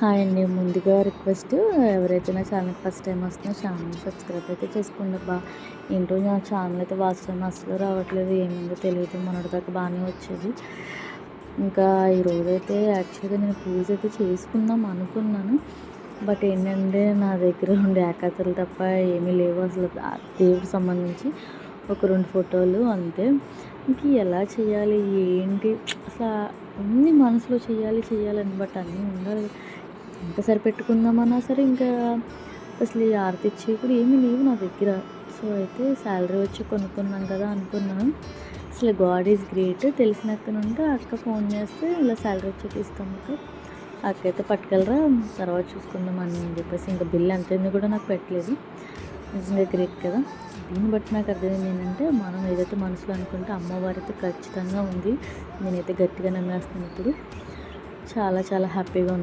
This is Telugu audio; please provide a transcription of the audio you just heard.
హాయ్ అండి. ముందుగా రిక్వెస్ట్ ఎవరైతే నా ఛానల్ ఫస్ట్ టైం వస్తున్నా ఛానల్ సబ్స్క్రైబ్ అయితే చేసుకోండి బా ఏంటో నా ఛానల్ అయితే వాస్తవం అసలు రావట్లేదు ఏముందో తెలియదు మొన్నటిదాకా బాగానే వచ్చేది. ఇంకా ఈరోజు అయితే యాక్చువల్గా నేను పూజ అయితే చేసుకుందాం అనుకున్నాను. బట్ ఏంటంటే నా దగ్గర ఉండే ఏకాతలు తప్ప ఏమీ లేవు అసలు. దేవుడికి సంబంధించి ఒక రెండు ఫోటోలు అంతే. ఇంక ఎలా చేయాలి ఏంటి? అసలు అన్ని మనసులో చేయాలి చేయాలని బట్ అన్నీ ఉండాలి. ఎంత సరిపెట్టుకుందామన్నా సరే ఇంకా అసలు ఈ ఆరతి ఇచ్చేవి కూడా ఏమీ లేవు నా దగ్గర. సో అయితే శాలరీ వచ్చి కొనుక్కున్నాను కదా అనుకున్నాను అసలు గాడ్ ఈజ్ గ్రేట్. తెలిసిన అక్క నుండి అక్క ఫోన్ చేస్తే ఇలా శాలరీ వచ్చి ఇస్తాం అక్క అక్క అయితే పట్టుకెళ్ళరా తర్వాత చూసుకుందాం అని చెప్పేసి ఇంకా బిల్ ఎంత కూడా నాకు పెట్టలేదు. నిజంగా గ్రేట్ కదా. దీన్ని బట్టి నాకు అర్థమైంది ఏంటంటే మనం ఏదైతే మనసులో అనుకుంటే అమ్మవారి అయితే ఖచ్చితంగా ఉంది. నేనైతే గట్టిగా నమ్మేస్తాను ఇప్పుడు. చాలా చాలా హ్యాపీగా ఉంది